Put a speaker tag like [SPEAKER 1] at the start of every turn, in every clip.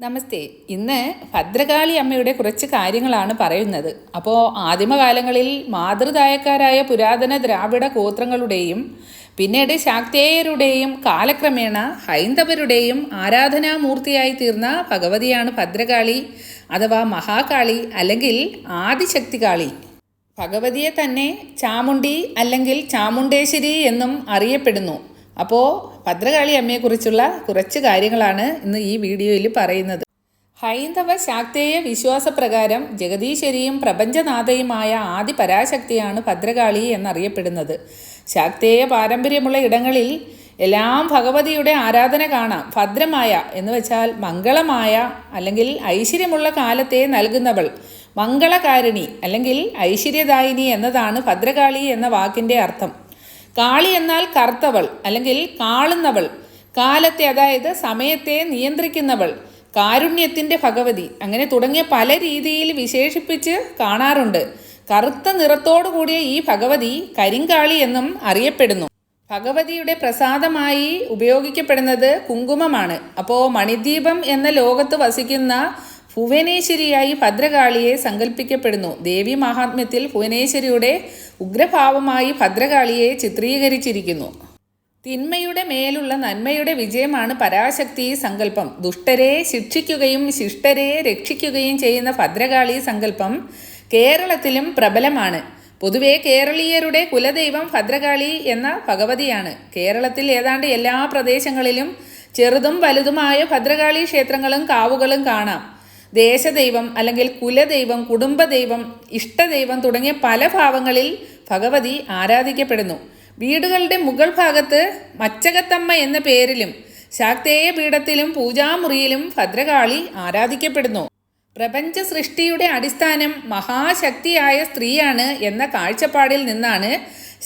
[SPEAKER 1] നമസ്തേ. ഇന്ന് ഭദ്രകാളി അമ്മയുടെ കുറച്ച് കാര്യങ്ങളാണ് പറയുന്നത്. അപ്പോൾ ആദിമകാലങ്ങളിൽ മാതൃദായക്കാരായ പുരാതന ദ്രാവിഡ ഗോത്രങ്ങളുടെയും പിന്നീട് ശാക്തേയരുടെയും കാലക്രമേണ ഹൈന്ദവരുടെയും ആരാധനാമൂർത്തിയായി തീർന്ന ഭഗവതിയാണ് ഭദ്രകാളി അഥവാ മഹാകാളി അല്ലെങ്കിൽ ആദിശക്തി കാളി ഭഗവതിയെ തന്നെ ചാമുണ്ടി അല്ലെങ്കിൽ ചാമുണ്ടേശ്വരി എന്നും അറിയപ്പെടുന്നു. അപ്പോൾ ഭദ്രകാളി അമ്മയെക്കുറിച്ചുള്ള കുറച്ച് കാര്യങ്ങളാണ് ഇന്ന് ഈ വീഡിയോയിൽ പറയുന്നത്. ഹൈന്ദവ ശാക്തേയ വിശ്വാസപ്രകാരം ജഗദീശ്വരിയും പ്രപഞ്ചനാഥയുമായ ആദി പരാശക്തിയാണ് ഭദ്രകാളി എന്നറിയപ്പെടുന്നത്. ശാക്തേയ പാരമ്പര്യമുള്ള ഇടങ്ങളിൽ എല്ലാം ഭഗവതിയുടെ ആരാധന കാണാം. ഭദ്രമായ എന്ന് വെച്ചാൽ മംഗളമായ അല്ലെങ്കിൽ ഐശ്വര്യമുള്ള കാലത്തെ നൽകുന്നവൾ. മംഗളകാരിണി അല്ലെങ്കിൽ ഐശ്വര്യദായിനി എന്നതാണ് ഭദ്രകാളി എന്ന വാക്കിന്റെ അർത്ഥം. കാളി എന്നാൽ കർത്തവൾ അല്ലെങ്കിൽ കാളുന്നവൾ. കാലത്തെ അതായത് സമയത്തെ നിയന്ത്രിക്കുന്നവൾ. കാരുണ്യത്തിന്റെ ഭഗവതി. അങ്ങനെ തുടങ്ങിയ പല രീതിയിൽ വിശേഷിപ്പിച്ച് കാണാറുണ്ട്. കറുത്ത നിറത്തോടു കൂടിയ ഈ ഭഗവതി കരിങ്കാളി എന്നും അറിയപ്പെടുന്നു. ഭഗവതിയുടെ പ്രസാദമായി ഉപയോഗിക്കപ്പെടുന്നത് കുങ്കുമമാണ്. അപ്പോൾ മണിദ്വീപം എന്ന ലോകത്ത് വസിക്കുന്ന ഭുവനേശ്വരിയായി ഭദ്രകാളിയെ സങ്കല്പിക്കപ്പെടുന്നു ദേവി മഹാത്മ്യത്തിൽ ഭുവനേശ്വരിയുടെ ഉഗ്രഭാവമായി ഭദ്രകാളിയെ ചിത്രീകരിച്ചിരിക്കുന്നു. തിന്മയുടെ മേലുള്ള നന്മയുടെ വിജയമാണ് പരാശക്തി സങ്കല്പം. ദുഷ്ടരെ ശിക്ഷിക്കുകയും ശിഷ്ടരെ രക്ഷിക്കുകയും ചെയ്യുന്ന ഭദ്രകാളി സങ്കല്പം കേരളത്തിലും പ്രബലമാണ്. പൊതുവെ കേരളീയരുടെ കുലദൈവം ഭദ്രകാളി എന്ന ഭഗവതിയാണ്. കേരളത്തിൽ ഏതാണ്ട് എല്ലാ പ്രദേശങ്ങളിലും ചെറുതും വലുതുമായ ഭദ്രകാളി ക്ഷേത്രങ്ങളും കാവുകളും കാണാം. ദേശദൈവം അല്ലെങ്കിൽ കുലദൈവം കുടുംബദൈവം ഇഷ്ടദൈവം തുടങ്ങിയ പല ഭാവങ്ങളിൽ ഭഗവതി ആരാധിക്കപ്പെടുന്നു. വീടുകളുടെ മുകൾ ഭാഗത്ത് മച്ചകത്തമ്മ എന്ന പേരിലും ശാക്തേയ പീഠത്തിലും പൂജാമുറിയിലും ഭദ്രകാളി ആരാധിക്കപ്പെടുന്നു. പ്രപഞ്ച സൃഷ്ടിയുടെ അടിസ്ഥാനം മഹാശക്തിയായ സ്ത്രീയാണ് എന്ന കാഴ്ചപ്പാടിൽ നിന്നാണ്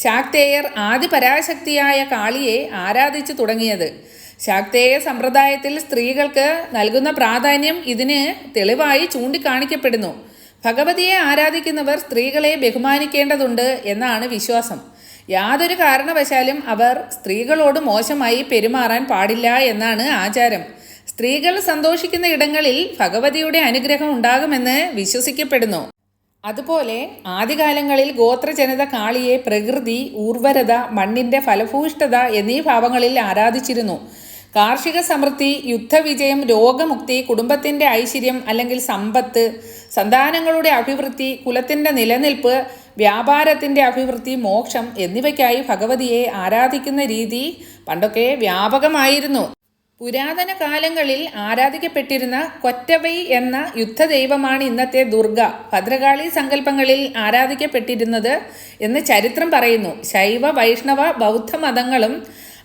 [SPEAKER 1] ശാക്തേയർ ആദിപരാശക്തിയായ കാളിയെ ആരാധിച്ചു തുടങ്ങിയത്. ശാക്തേയ സമ്പ്രദായത്തിൽ സ്ത്രീകൾക്ക് നൽകുന്ന പ്രാധാന്യം ഇതിന് തെളിവായി ചൂണ്ടിക്കാണിക്കപ്പെടുന്നു. ഭഗവതിയെ ആരാധിക്കുന്നവർ സ്ത്രീകളെ ബഹുമാനിക്കേണ്ടതുണ്ട് എന്നാണ് വിശ്വാസം. യാതൊരു കാരണവശാലും അവർ സ്ത്രീകളോട് മോശമായി പെരുമാറാൻ പാടില്ല എന്നാണ് ആചാരം. സ്ത്രീകൾ സന്തോഷിക്കുന്ന ഇടങ്ങളിൽ ഭഗവതിയുടെ അനുഗ്രഹം ഉണ്ടാകുമെന്ന് വിശ്വസിക്കപ്പെടുന്നു. അതുപോലെ ആദ്യകാലങ്ങളിൽ ഗോത്രജനത കാളിയെ പ്രകൃതി ഊർവരത മണ്ണിന്റെ ഫലഭൂഷ്ഠത എന്നീ ഭാവങ്ങളിൽ ആരാധിച്ചിരുന്നു. കാർഷിക സമൃദ്ധി യുദ്ധവിജയം രോഗമുക്തി കുടുംബത്തിന്റെ ഐശ്വര്യം അല്ലെങ്കിൽ സമ്പത്ത് സന്താനങ്ങളുടെ അഭിവൃദ്ധി കുലത്തിന്റെ നിലനിൽപ്പ് വ്യാപാരത്തിന്റെ അഭിവൃദ്ധി മോക്ഷം എന്നിവയ്ക്കായി ഭഗവതിയെ ആരാധിക്കുന്ന രീതി പണ്ടൊക്കെ വ്യാപകമായിരുന്നു. പുരാതന കാലങ്ങളിൽ ആരാധിക്കപ്പെട്ടിരുന്ന കൊറ്റവൈ എന്ന യുദ്ധദൈവമാണ് ഇന്നത്തെ ദുർഗ. ഭദ്രകാളി സങ്കല്പങ്ങളിൽ ആരാധിക്കപ്പെട്ടിരുന്നത് എന്ന് ചരിത്രം പറയുന്നു. ശൈവ വൈഷ്ണവ ബൗദ്ധ മതങ്ങളും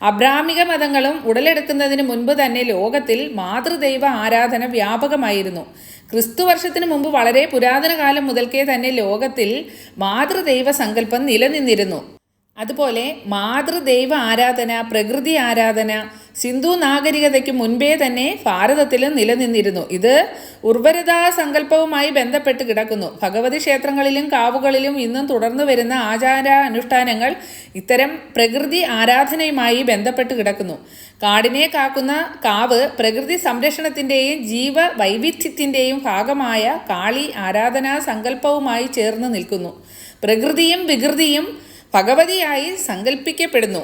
[SPEAKER 1] അബ്രാഹ്മിക മതങ്ങളും ഉടലെടുക്കുന്നതിന് മുൻപ് തന്നെ ലോകത്തിൽ മാതൃദൈവ ആരാധന വ്യാപകമായിരുന്നു. ക്രിസ്തു വർഷത്തിന് മുമ്പ് വളരെ പുരാതന കാലം മുതൽക്കേ തന്നെ ലോകത്തിൽ മാതൃദൈവ സങ്കല്പം നിലനിന്നിരുന്നു. അതുപോലെ മാതൃദൈവ ആരാധന പ്രകൃതി ആരാധന സിന്ധു നാഗരികതയ്ക്ക് മുൻപേ തന്നെ ഭാരതത്തിലും നിലനിന്നിരുന്നു. ഇത് ഉർവരതാ സങ്കല്പവുമായി ബന്ധപ്പെട്ട് കിടക്കുന്നു. ഭഗവതി ക്ഷേത്രങ്ങളിലും കാവുകളിലും ഇന്നും തുടർന്നു വരുന്ന ആചാര അനുഷ്ഠാനങ്ങൾ ഇത്തരം പ്രകൃതി ആരാധനയുമായി ബന്ധപ്പെട്ട് കിടക്കുന്നു. കാടിനെ കാക്കുന്ന കാവ് പ്രകൃതി സംരക്ഷണത്തിന്റെയും ജീവ വൈവിധ്യത്തിന്റെയും ഭാഗമായ കാളി ആരാധനാ സങ്കല്പവുമായി ചേർന്ന് നിൽക്കുന്നു. പ്രകൃതിയും വികൃതിയും ഭഗവതിയായി സങ്കല്പിക്കപ്പെടുന്നു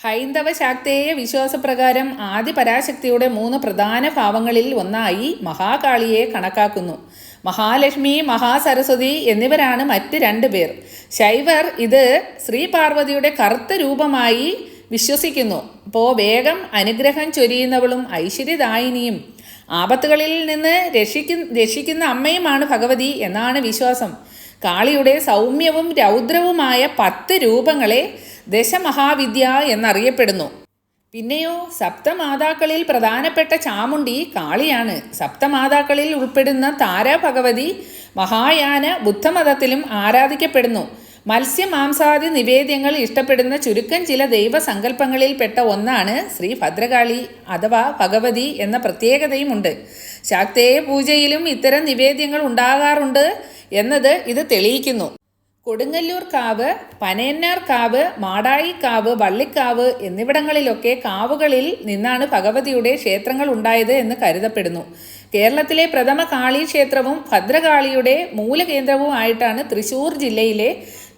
[SPEAKER 1] ഹൈന്ദവ ശാക്തേയ വിശ്വാസപ്രകാരം ആദി പരാശക്തിയുടെ മൂന്ന് പ്രധാന ഭാവങ്ങളിൽ ഒന്നായി മഹാകാളിയെ കണക്കാക്കുന്നു. മഹാലക്ഷ്മി മഹാസരസ്വതി എന്നിവരാണ് മറ്റ് രണ്ട് പേർ. ശൈവർ ഇത് ശ്രീ പാർവതിയുടെ കറുത്ത രൂപമായി വിശ്വസിക്കുന്നു. അപ്പോൾ വേഗം അനുഗ്രഹം ചൊരിയുന്നവളും ഐശ്വര്യദായിനിയും. ആപത്തുകളിൽ നിന്ന് രക്ഷിക്കുന്ന രക്ഷിക്കുന്ന അമ്മയുമാണ് ഭഗവതി എന്നാണ് വിശ്വാസം. കാളിയുടെ സൗമ്യവും രൗദ്രവുമായ പത്ത് രൂപങ്ങളെ ദശമഹാവിദ്യ എന്നറിയപ്പെടുന്നു. പിന്നെയോ സപ്തമാതാക്കളിൽ പ്രധാനപ്പെട്ട ചാമുണ്ടി കാളിയാണ്. സപ്തമാതാക്കളിൽ ഉൾപ്പെടുന്ന താര ഭഗവതി മഹായാന ബുദ്ധമതത്തിലും ആരാധിക്കപ്പെടുന്നു. മത്സ്യമാംസാദി നിവേദ്യങ്ങൾ ഇഷ്ടപ്പെടുന്ന ചുരുക്കം ചില ദൈവസങ്കല്പങ്ങളിൽപ്പെട്ട ഒന്നാണ് ശ്രീ ഭദ്രകാളി അഥവാ ഭഗവതി എന്ന പ്രത്യേകതയുമുണ്ട്. ശാക്തേയ പൂജയിലും ഇത്തരം നിവേദ്യങ്ങൾ ഉണ്ടാകാറുണ്ട്. എന്നത് ഇത് തെളിയിക്കുന്നു. കൊടുങ്ങല്ലൂർ കാവ് പനയന്നാർ കാവ് മാടായിക്കാവ് വള്ളിക്കാവ് എന്നിവിടങ്ങളിലൊക്കെ കാവുകളിൽ നിന്നാണ് ഭഗവതിയുടെ ക്ഷേത്രങ്ങൾ ഉണ്ടായത് എന്ന് കരുതപ്പെടുന്നു. കേരളത്തിലെ പ്രഥമ കാളി ക്ഷേത്രവും ഭദ്രകാളിയുടെ മൂലകേന്ദ്രവും ആയിട്ടാണ് തൃശൂർ ജില്ലയിലെ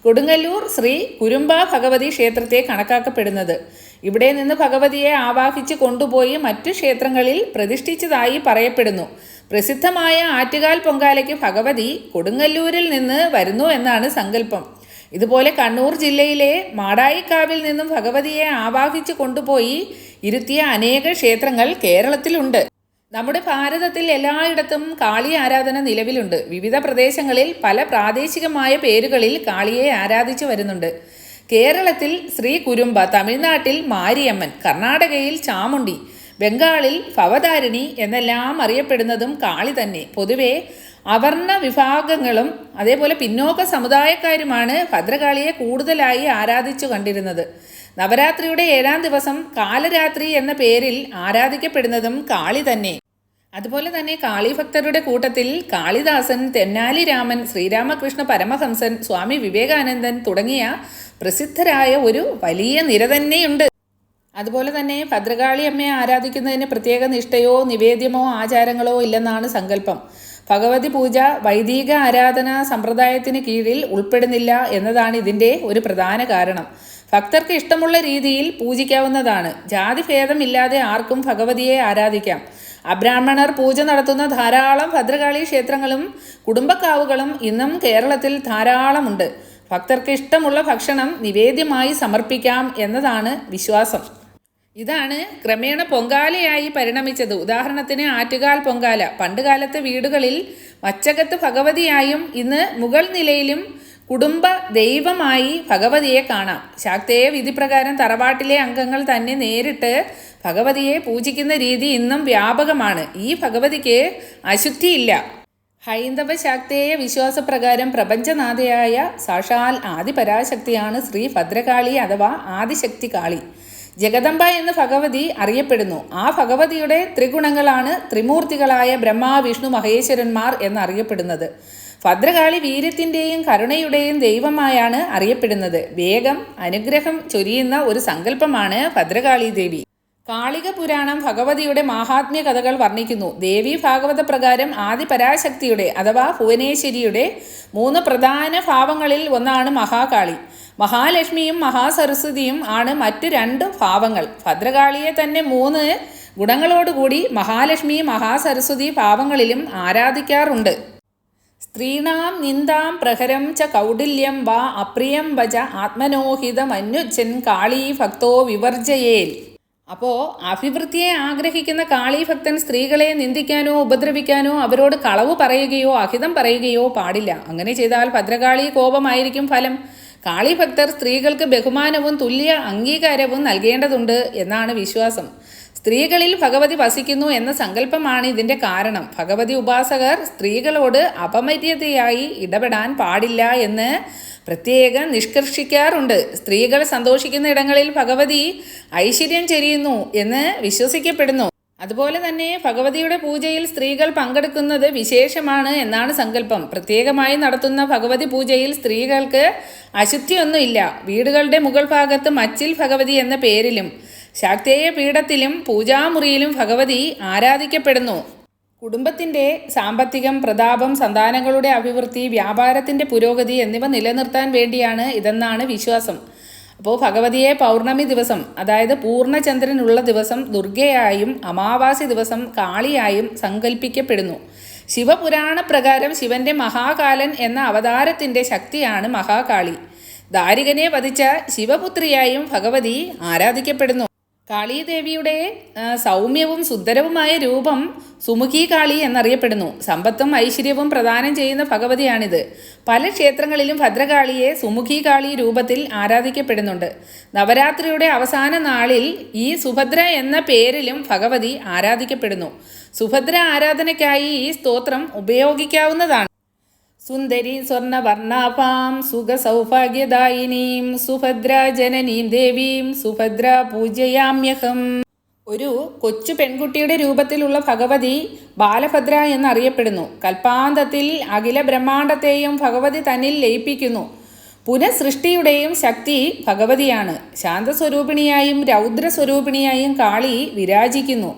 [SPEAKER 1] കൊടുങ്ങല്ലൂർ ശ്രീ കുരുമ്പ ഭഗവതി ക്ഷേത്രത്തെ കണക്കാക്കപ്പെടുന്നത്. ഇവിടെ നിന്ന് ഭഗവതിയെ ആവാഹിച്ച് കൊണ്ടുപോയി മറ്റു ക്ഷേത്രങ്ങളിൽ പ്രതിഷ്ഠിച്ചതായി പറയപ്പെടുന്നു. പ്രസിദ്ധമായ ആറ്റുകാൽ പൊങ്കാലയ്ക്ക് ഭഗവതി കൊടുങ്ങല്ലൂരിൽ നിന്ന് വരുന്നു എന്നാണ് സങ്കല്പം. ഇതുപോലെ കണ്ണൂർ ജില്ലയിലെ മാടായിക്കാവിൽ നിന്നും ഭഗവതിയെ ആവാഹിച്ച് കൊണ്ടുപോയി ഇരുത്തിയ അനേക ക്ഷേത്രങ്ങൾ കേരളത്തിലുണ്ട്. നമ്മുടെ ഭാരതത്തിൽ എല്ലായിടത്തും കാളി ആരാധന നിലവിലുണ്ട്. വിവിധ പ്രദേശങ്ങളിൽ പല പ്രാദേശികമായ പേരുകളിൽ കാളിയെ ആരാധിച്ചു വരുന്നുണ്ട്. കേരളത്തിൽ ശ്രീ കുരുമ്പ തമിഴ്നാട്ടിൽ മാരിയമ്മൻ കർണാടകയിൽ ചാമുണ്ടി ബംഗാളിൽ ഭവതാരിണി എന്നെല്ലാം അറിയപ്പെടുന്നതും കാളി തന്നെ. പൊതുവെ അവർണ വിഭാഗങ്ങളും അതേപോലെ പിന്നോക്ക സമുദായക്കാരുമാണ് ഭദ്രകാളിയെ കൂടുതലായി ആരാധിച്ചു കണ്ടിരുന്നത്. നവരാത്രിയുടെ ഏഴാം ദിവസം കാലരാത്രി എന്ന പേരിൽ ആരാധിക്കപ്പെടുന്നതും കാളി തന്നെ. അതുപോലെ തന്നെ കാളിഭക്തരുടെ കൂട്ടത്തിൽ കാളിദാസൻ തെന്നാലി രാമൻ ശ്രീരാമകൃഷ്ണ പരമഹംസൻ സ്വാമി വിവേകാനന്ദൻ തുടങ്ങിയ പ്രസിദ്ധരായ ഒരു വലിയ നിര തന്നെയുണ്ട്. അതുപോലെ തന്നെ ഭദ്രകാളി അമ്മയെ ആരാധിക്കുന്നതിന് പ്രത്യേക നിഷ്ഠയോ നിവേദ്യമോ ആചാരങ്ങളോ ഇല്ലെന്നാണ് സങ്കല്പം. ഭഗവതി പൂജ വൈദിക ആരാധന സമ്പ്രദായത്തിന് കീഴിൽ ഉൾപ്പെടുന്നില്ല എന്നതാണ് ഇതിന്റെ ഒരു പ്രധാന കാരണം. ഭക്തർക്ക് ഇഷ്ടമുള്ള രീതിയിൽ പൂജിക്കാവുന്നതാണ്. ജാതിഭേദമില്ലാതെ ആർക്കും ഭഗവതിയെ ആരാധിക്കാം. അബ്രാഹ്മണർ പൂജ നടത്തുന്ന ധാരാളം ഭദ്രകാളി ക്ഷേത്രങ്ങളും കുടുംബക്കാവുകളും ഇന്നും കേരളത്തിൽ ധാരാളമുണ്ട്. ഭക്തർക്ക് ഇഷ്ടമുള്ള ഭക്ഷണം നിവേദ്യമായി സമർപ്പിക്കാം എന്നതാണ് വിശ്വാസം. ഇതാണ് ക്രമേണ പൊങ്കാലയായി പരിണമിച്ചത്. ഉദാഹരണത്തിന് ആറ്റുകാൽ പൊങ്കാല. പണ്ടുകാലത്തെ വീടുകളിൽ വച്ചകത്ത് ഭഗവതിയായും ഇന്ന് മുകൾ നിലയിലും കുടുംബ ദൈവമായി ഭഗവതിയെ കാണാം. ശാക്തേയ വിധിപ്രകാരം തറവാട്ടിലെ അംഗങ്ങൾ തന്നെ നേരിട്ട് ഭഗവതിയെ പൂജിക്കുന്ന രീതി ഇന്നും വ്യാപകമാണ്. ഈ ഭഗവതിക്ക് അശുദ്ധിയില്ല. ഹൈന്ദവ ശാക്തേയ വിശ്വാസപ്രകാരം പ്രപഞ്ചനാഥയായ സാഷാൽ ആദിപരാശക്തിയാണ് ശ്രീ ഭദ്രകാളി അഥവാ ആദിശക്തി കാളി ജഗദംബ എന്ന് ഭഗവതി അറിയപ്പെടുന്നു. ആ ഭഗവതിയുടെ ത്രിഗുണങ്ങളാണ് ത്രിമൂർത്തികളായ ബ്രഹ്മ വിഷ്ണു മഹേശ്വരന്മാർ എന്നറിയപ്പെടുന്നത്. ഭദ്രകാളി വീര്യത്തിന്റെയും കരുണയുടെയും ദൈവമായാണ് അറിയപ്പെടുന്നത്. വേഗം അനുഗ്രഹം ചൊരിയുന്ന ഒരു സങ്കല്പമാണ് ഭദ്രകാളി ദേവി കാളിക പുരാണം ഭഗവതിയുടെ മാഹാത്മ്യ കഥകൾ വർണിക്കുന്നു. ദേവി ഭാഗവത പ്രകാരം ആദി പരാശക്തിയുടെ അഥവാ ഭുവനേശ്വരിയുടെ മൂന്ന് പ്രധാന ഭാവങ്ങളിൽ ഒന്നാണ് മഹാകാളി. മഹാലക്ഷ്മിയും മഹാസരസ്വതിയും ആണ് മറ്റു രണ്ട് ഭാവങ്ങൾ. ഭദ്രകാളിയെ തന്നെ മൂന്ന് ഗുണങ്ങളോടുകൂടി മഹാലക്ഷ്മി മഹാസരസ്വതി ഭാവങ്ങളിലും ആരാധിക്കാറുണ്ട്. സ്ത്രീണാം നിന്ദാം പ്രഹരം ച കൗടില്യം വാ അപ്രിയം വച ആത്മനോഹിതമന്യുജൻ കാളീ ഭക്തോ വിവർജയേൽ. അപ്പോൾ അഭിവൃദ്ധിയെ ആഗ്രഹിക്കുന്ന കാളീഭക്തൻ സ്ത്രീകളെ നിന്ദിക്കാനോ ഉപദ്രവിക്കാനോ അവരോട് കളവ് പറയുകയോ അഹിതം പറയുകയോ പാടില്ല. അങ്ങനെ ചെയ്താൽ ഭദ്രകാളി കോപമായിരിക്കും ഫലം. കാളീഭക്തർ സ്ത്രീകൾക്ക് ബഹുമാനവും തുല്യ അംഗീകാരവും നൽകേണ്ടതുണ്ട് എന്നാണ് വിശ്വാസം. സ്ത്രീകളിൽ ഭഗവതി വസിക്കുന്നു എന്ന സങ്കല്പമാണ് ഇതിന്റെ കാരണം. ഭഗവതി ഉപാസകർ സ്ത്രീകളോട് അപമര്യാദയായി ഇടപെടാൻ പാടില്ല എന്ന് പ്രത്യേകം നിഷ്കർഷിക്കാറുണ്ട്. സ്ത്രീകൾ സന്തോഷിക്കുന്ന ഇടങ്ങളിൽ ഭഗവതി ഐശ്വര്യം ചെരിയുന്നു എന്ന് വിശ്വസിക്കപ്പെടുന്നു. അതുപോലെ തന്നെ ഭഗവതിയുടെ പൂജയിൽ സ്ത്രീകൾ പങ്കെടുക്കുന്നത് വിശേഷമാണ് എന്നാണ് സങ്കല്പം. പ്രത്യേകമായി നടത്തുന്ന ഭഗവതി പൂജയിൽ സ്ത്രീകൾക്ക് അശുദ്ധിയൊന്നുമില്ല. വീടുകളുടെ മുകൾ ഭാഗത്ത് മച്ചിൽ ഭഗവതി എന്ന പേരിലും ശാക്തേയ പീഠത്തിലും പൂജാമുറിയിലും ഭഗവതി ആരാധിക്കപ്പെടുന്നു. കുടുംബത്തിന്റെ സാമ്പത്തികം പ്രതാപം സന്താനങ്ങളുടെ അഭിവൃദ്ധി വ്യാപാരത്തിന്റെ പുരോഗതി എന്നിവ നിലനിർത്താൻ വേണ്ടിയാണ് ഇതെന്നാണ് വിശ്വാസം. അപ്പോൾ ഭഗവതിയെ പൗർണമി ദിവസം അതായത് പൂർണചന്ദ്രനുള്ള ദിവസം ദുർഗയായും അമാവാസി ദിവസം കാളിയായും സങ്കല്പിക്കപ്പെടുന്നു ശിവപുരാണ പ്രകാരം ശിവന്റെ മഹാകാലൻ എന്ന അവതാരത്തിന്റെ ശക്തിയാണ് മഹാകാളി. ദാരികനെ വധിച്ച ശിവപുത്രിയായും ഭഗവതി ആരാധിക്കപ്പെടുന്നു. കാളീദേവിയുടെ സൗമ്യവും സുന്ദരവുമായ രൂപം സുമുഖി കാളി എന്നറിയപ്പെടുന്നു. സമ്പത്തും ഐശ്വര്യവും പ്രദാനം ചെയ്യുന്ന ഭഗവതിയാണിത്. പല ക്ഷേത്രങ്ങളിലും ഭദ്രകാളിയെ സുമുഖി കാളി രൂപത്തിൽ ആരാധിക്കപ്പെടുന്നുണ്ട്. നവരാത്രിയുടെ അവസാന നാളിൽ ഈ സുഭദ്ര എന്ന പേരിലും ഭഗവതി ആരാധിക്കപ്പെടുന്നു. സുഭദ്ര ആരാധനയ്ക്കായി ഈ സ്തോത്രം ഉപയോഗിക്കാവുന്നതാണ്. സുന്ദരി സ്വർണവർണാഭാം സുഖസൗഭാഗ്യദായിനീം സുഭദ്ര ജനനീം ദേവീം സുഭദ്ര പൂജയാമ്യഹം ഒരു കൊച്ചു പെൺകുട്ടിയുടെ രൂപത്തിലുള്ള ഭഗവതി ബാലഭദ്ര എന്നറിയപ്പെടുന്നു. കൽപ്പാന്തത്തിൽ അഖില ബ്രഹ്മാണ്ടത്തെയും ഭഗവതി തന്നിൽ ലയിപ്പിക്കുന്നു. പുനഃസൃഷ്ടിയുടെയും ശക്തി ഭഗവതിയാണ്. ശാന്തസ്വരൂപിണിയായും രൗദ്രസ്വരൂപിണിയായും കാളി വിരാജിക്കുന്നു.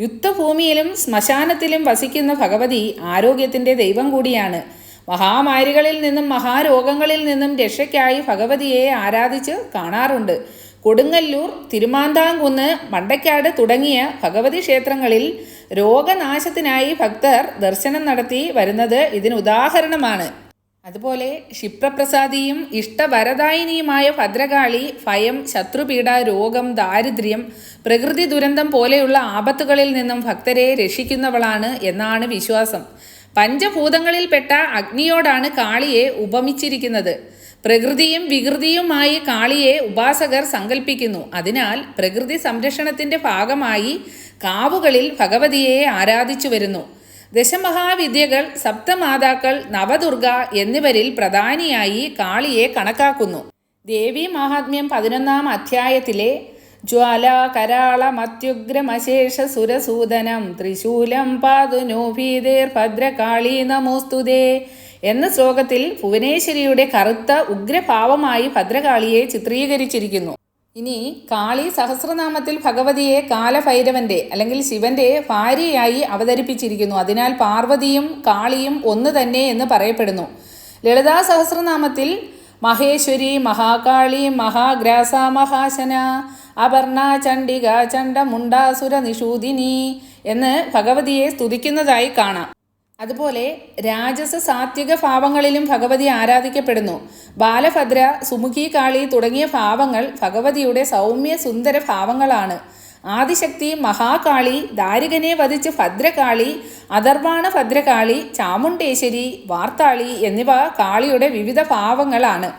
[SPEAKER 1] യുദ്ധഭൂമിയിലും ശ്മശാനത്തിലും വസിക്കുന്ന ഭഗവതി ആരോഗ്യത്തിന്റെ ദൈവം കൂടിയാണ്. മഹാമാരികളിൽ നിന്നും മഹാരോഗങ്ങളിൽ നിന്നും രക്ഷയ്ക്കായി ഭഗവതിയെ ആരാധിച്ച് കാണാറുണ്ട്. കൊടുങ്ങല്ലൂർ തിരുമാന്താംകുന്ന് മണ്ടക്കാട് തുടങ്ങിയ ഭഗവതി ക്ഷേത്രങ്ങളിൽ രോഗനാശത്തിനായി ഭക്തർ ദർശനം നടത്തി വരുന്നത് ഇതിന് ഉദാഹരണമാണ്. അതുപോലെ ക്ഷിപ്രപ്രസാദിയും ഇഷ്ടവരദായിനിയുമായ ഭദ്രകാളി ഭയം ശത്രുപീഡ രോഗം ദാരിദ്ര്യം പ്രകൃതി ദുരന്തം പോലെയുള്ള ആപത്തുകളിൽ നിന്നും ഭക്തരെ രക്ഷിക്കുന്നവളാണ് എന്നാണ് വിശ്വാസം. പഞ്ചഭൂതങ്ങളിൽപ്പെട്ട അഗ്നിയോടാണ് കാളിയെ ഉപമിച്ചിരിക്കുന്നത്. പ്രകൃതിയും വികൃതിയുമായി കാളിയെ ഉപാസകർ സങ്കല്പിക്കുന്നു അതിനാൽ പ്രകൃതി സംരക്ഷണത്തിന്റെ ഭാഗമായി കാവുകളിൽ ഭഗവതിയെ ആരാധിച്ചു വരുന്നു. ദശമഹാവിദ്യകൾ സപ്തമാതാക്കൾ നവദുർഗ എന്നിവരിൽ പ്രധാനിയായി കാളിയെ കണക്കാക്കുന്നു. ദേവി മഹാത്മ്യം പതിനൊന്നാം അധ്യായത്തിലെ ജ്വാല കരാള മത്യുഗ്രമശേഷ സുരസൂദനം ത്രിശൂലം ഭീതേർ ഭദ്രകാളി നമോസ്തുതേ എന്ന ശ്ലോകത്തിൽ ഭുവനേശ്വരിയുടെ കറുത്ത ഉഗ്രഭാവമായി ഭദ്രകാളിയെ ചിത്രീകരിച്ചിരിക്കുന്നു. ഇനി കാളി സഹസ്രനാമത്തിൽ ഭഗവതിയെ കാലഭൈരവന്റെ അല്ലെങ്കിൽ ശിവന്റെ ഭാര്യയായി അവതരിപ്പിച്ചിരിക്കുന്നു. അതിനാൽ പാർവതിയും കാളിയും ഒന്ന് തന്നെ എന്ന് പറയപ്പെടുന്നു. ലളിതാ സഹസ്രനാമത്തിൽ മഹേശ്വരി മഹാകാളി മഹാഗ്രാസ മഹാശന അപർണ ചണ്ഡിക ചണ്ഡമുണ്ടാസുര നിഷൂദിനി എന്ന് ഭഗവതിയെ സ്തുതിക്കുന്നതായി കാണാം. അതുപോലെ രാജസ സാത്വിക ഭാവങ്ങളിലും ഭഗവതി ആരാധിക്കപ്പെടുന്നു. ബാലഭദ്ര സുമുഖി കാളി തുടങ്ങിയ ഭാവങ്ങൾ ഭഗവതിയുടെ സൗമ്യ സുന്ദര ഭാവങ്ങളാണ്. ആദിശക്തി മഹാകാളി ദാരികനെ വധിച്ച് ഭദ്രകാളി അദർവാണ ഭദ്രകാളി ചാമുണ്ടേശ്വരി വാർത്താളി എന്നിവ കാളിയുടെ വിവിധ ഭാവങ്ങളാണ്.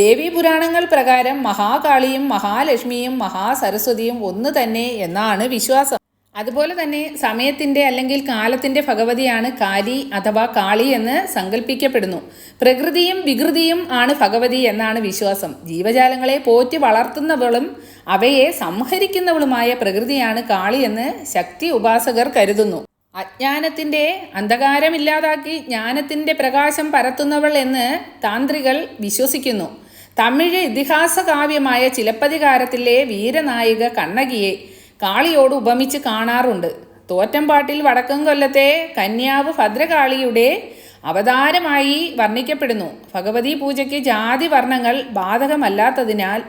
[SPEAKER 1] ദേവീ പുരാണങ്ങൾ പ്രകാരം മഹാകാളിയും മഹാലക്ഷ്മിയും മഹാസരസ്വതിയും ഒന്ന് തന്നെ എന്നാണ് വിശ്വാസം. അതുപോലെ തന്നെ സമയത്തിന്റെ അല്ലെങ്കിൽ കാലത്തിന്റെ ഭഗവതിയാണ് കാലി അഥവാ കാളി എന്ന് സങ്കല്പിക്കപ്പെടുന്നു പ്രകൃതിയും വികൃതിയും ആണ് ഭഗവതി എന്നാണ് വിശ്വാസം. ജീവജാലങ്ങളെ പോറ്റി വളർത്തുന്നവളും അവയെ സംഹരിക്കുന്നവളുമായ പ്രകൃതിയാണ് കാളി എന്ന് ശക്തി ഉപാസകർ കരുതുന്നു. അജ്ഞാനത്തിന്റെ അന്ധകാരമില്ലാതാക്കി ജ്ഞാനത്തിന്റെ പ്രകാശം പരത്തുന്നവൾ എന്ന് താന്ത്രികൾ വിശ്വസിക്കുന്നു. തമിഴ് ഇതിഹാസ കാവ്യമായ ചിലപ്പതികാരത്തിലെ വീരനായിക കണ്ണകിയെ കാളിയോട് ഉപമിച്ച് കാണാറുണ്ട്. തോറ്റംപാട്ടിൽ വടക്കം കൊല്ലത്തെ കന്യാവ് ഭദ്രകാളിയുടെ അവതാരമായി വർണിക്കപ്പെടുന്നു. ഭഗവതി പൂജയ്ക്ക് ജാതി വർണങ്ങൾ ബാധകമല്ലാത്തതിനാൽ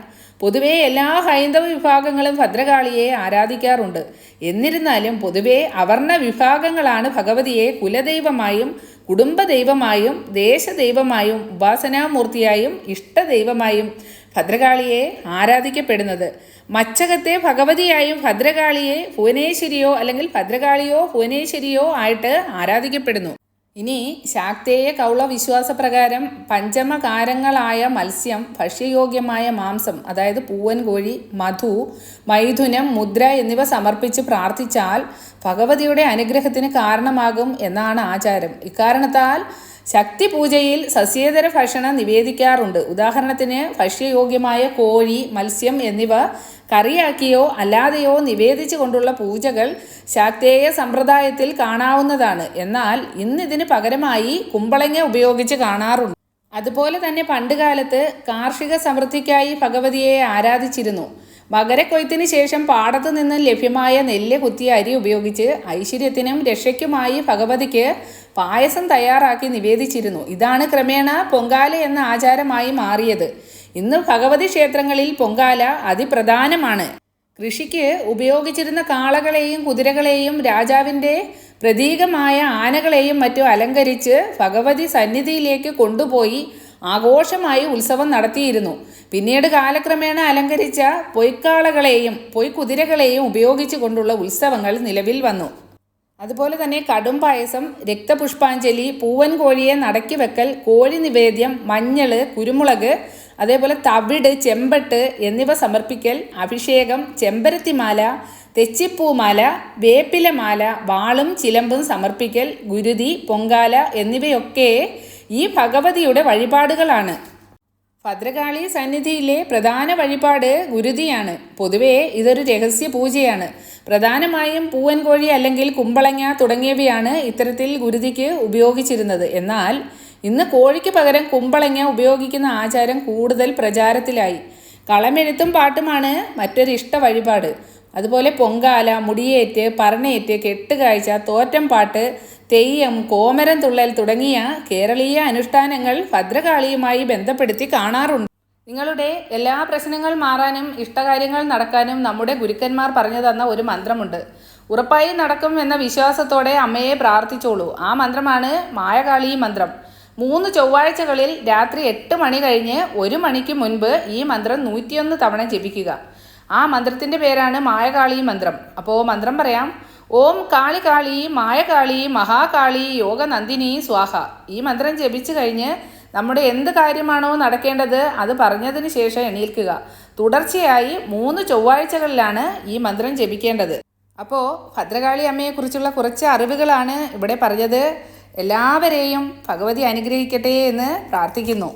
[SPEAKER 1] പൊതുവേ എല്ലാ ഹൈന്ദവ വിഭാഗങ്ങളും ഭദ്രകാളിയെ ആരാധിക്കാറുണ്ട്. എന്നിരുന്നാലും പൊതുവേ അവർണ വിഭാഗങ്ങളാണ് ഭഗവതിയെ കുലദൈവമായും കുടുംബദൈവമായും ദേശദൈവമായും ഉപാസനാമൂർത്തിയായും ഇഷ്ടദൈവമായും ഭദ്രകാളിയെ ആരാധിക്കപ്പെടുന്നത്. മച്ചകത്തെ ഭഗവതിയായും ഭദ്രകാളിയെ ഭുവനേശ്വരിയോ അല്ലെങ്കിൽ ഭദ്രകാളിയോ ഭുവനേശ്വരിയോ ആയിട്ട് ആരാധിക്കപ്പെടുന്നു. ഇനി ശാക്തേയ കൗള വിശ്വാസപ്രകാരം പഞ്ചമകാരങ്ങളായ മത്സ്യം ഭക്ഷ്യയോഗ്യമായ മാംസം അതായത് പൂവൻ കോഴി മധു മൈഥുനം മുദ്ര എന്നിവ സമർപ്പിച്ച് പ്രാർത്ഥിച്ചാൽ ഭഗവതിയുടെ അനുഗ്രഹത്തിന് കാരണമാകും എന്നാണ് ആചാരം. ഇക്കാരണത്താൽ ശക്തി പൂജയിൽ സസ്യേതര ഭക്ഷണം നിവേദിക്കാറുണ്ട്. ഉദാഹരണത്തിന് ഭക്ഷ്യയോഗ്യമായ കോഴി മത്സ്യം എന്നിവ കറിയാക്കിയോ അല്ലാതെയോ നിവേദിച്ചു കൊണ്ടുള്ള പൂജകൾ ശാക്തേയ സമ്പ്രദായത്തിൽ കാണാവുന്നതാണ്. എന്നാൽ ഇന്നിതിന് പകരമായി കുമ്പളങ്ങ ഉപയോഗിച്ച് കാണാറുണ്ട്. അതുപോലെ തന്നെ പണ്ടുകാലത്ത് കാർഷിക സമൃദ്ധിക്കായി ഭഗവതിയെ ആരാധിച്ചിരുന്നു. മകരക്കൊയ്ത്തിന് ശേഷം പാടത്തു നിന്ന് ലഭ്യമായ നെല്ല് കുത്തിയ അരി ഉപയോഗിച്ച് ഐശ്വര്യത്തിനും രക്ഷയ്ക്കുമായി ഭഗവതിക്ക് പായസം തയ്യാറാക്കി നിവേദിച്ചിരുന്നു. ഇതാണ് ക്രമേണ പൊങ്കാല എന്ന ആചാരമായി മാറിയത്. ഇന്ന് ഭഗവതി ക്ഷേത്രങ്ങളിൽ പൊങ്കാല അതിപ്രധാനമാണ്. കൃഷിക്ക് ഉപയോഗിച്ചിരുന്ന കാളകളെയും കുതിരകളെയും രാജാവിന്റെ പ്രതീകമായ ആനകളെയും മറ്റും അലങ്കരിച്ച് ഭഗവതി സന്നിധിയിലേക്ക് കൊണ്ടുപോയി ആഘോഷമായി ഉത്സവം നടത്തിയിരുന്നു. പിന്നീട് കാലക്രമേണ അലങ്കരിച്ച പൊയ്ക്കാളകളെയും പൊയ്ക്കുതിരകളെയും ഉപയോഗിച്ചു കൊണ്ടുള്ള ഉത്സവങ്ങൾ നിലവിൽ വന്നു. അതുപോലെ തന്നെ കടും പായസം രക്തപുഷ്പാഞ്ജലി പൂവൻ കോഴിയെ നടക്കി വെക്കൽ കോഴി നിവേദ്യം മഞ്ഞൾ കുരുമുളക് അതേപോലെ തവിട് ചെമ്പട്ട് എന്നിവ സമർപ്പിക്കൽ അഭിഷേകം ചെമ്പരത്തിമാല തെച്ചിപ്പൂമാല വേപ്പിലമാല വാളും ചിലമ്പും സമർപ്പിക്കൽ ഗുരുതി പൊങ്കാല എന്നിവയൊക്കെ ഈ ഭഗവതിയുടെ വഴിപാടുകളാണ്. ഭദ്രകാളി സന്നിധിയിലെ പ്രധാന വഴിപാട് ഗുരുതിയാണ്. പൊതുവേ ഇതൊരു രഹസ്യ പൂജയാണ്. പ്രധാനമായും പൂവൻ കോഴി അല്ലെങ്കിൽ കുമ്പളങ്ങ തുടങ്ങിയവയാണ് ഇത്തരത്തിൽ ഗുരുതിക്ക് ഉപയോഗിച്ചിരുന്നത്. എന്നാൽ ഇന്ന് കോഴിക്ക് പകരം കുമ്പളങ്ങ ഉപയോഗിക്കുന്ന ആചാരം കൂടുതൽ പ്രചാരത്തിലായി. കളമെഴുത്തും പാട്ടുമാണ് മറ്റൊരു ഇഷ്ട വഴിപാട്. അതുപോലെ പൊങ്കാല മുടിയേറ്റ് പറഞ്ഞേറ്റ് കെട്ടുകാഴ്ച തോറ്റം പാട്ട് തെയ്യം കോമരം തുള്ളൽ തുടങ്ങിയ കേരളീയ അനുഷ്ഠാനങ്ങൾ ഭദ്രകാളിയുമായി ബന്ധപ്പെടുത്തി കാണാറുണ്ട്. നിങ്ങളുടെ എല്ലാ പ്രശ്നങ്ങൾ മാറാനും ഇഷ്ടകാര്യങ്ങൾ നടക്കാനും നമ്മുടെ ഗുരുക്കന്മാർ പറഞ്ഞു തന്ന ഒരു മന്ത്രമുണ്ട്. ഉറപ്പായി നടക്കും എന്ന വിശ്വാസത്തോടെ അമ്മയെ പ്രാർത്ഥിച്ചോളൂ. ആ മന്ത്രമാണ് മായകാളി മന്ത്രം. മൂന്ന് ചൊവ്വാഴ്ചകളിൽ രാത്രി എട്ട് മണി കഴിഞ്ഞ് ഒരു മണിക്ക് മുൻപ് ഈ മന്ത്രം നൂറ്റിയൊന്ന് തവണ ജപിക്കുക. ആ മന്ത്രത്തിന്റെ പേരാണ് മായകാളി മന്ത്രം. അപ്പോൾ മന്ത്രം പറയാം. ഓം കാളി കാളി മായകാളി മഹാകാളി യോഗനന്ദിനി സ്വാഹ. ഈ മന്ത്രം ജപിച്ചു കഴിഞ്ഞ് നമ്മുടെ എന്ത് കാര്യമാണോ നടക്കേണ്ടത് അത് പറഞ്ഞതിന് ശേഷം എണീൽക്കുക. തുടർച്ചയായി മൂന്ന് ചൊവ്വാഴ്ചകളിലാണ് ഈ മന്ത്രം ജപിക്കേണ്ടത്. അപ്പോൾ ഭദ്രകാളി അമ്മയെക്കുറിച്ചുള്ള കുറച്ച് അറിവുകളാണ് ഇവിടെ പറഞ്ഞത്. എല്ലാവരെയും ഭഗവതി അനുഗ്രഹിക്കട്ടെ എന്ന് പ്രാർത്ഥിക്കുന്നു.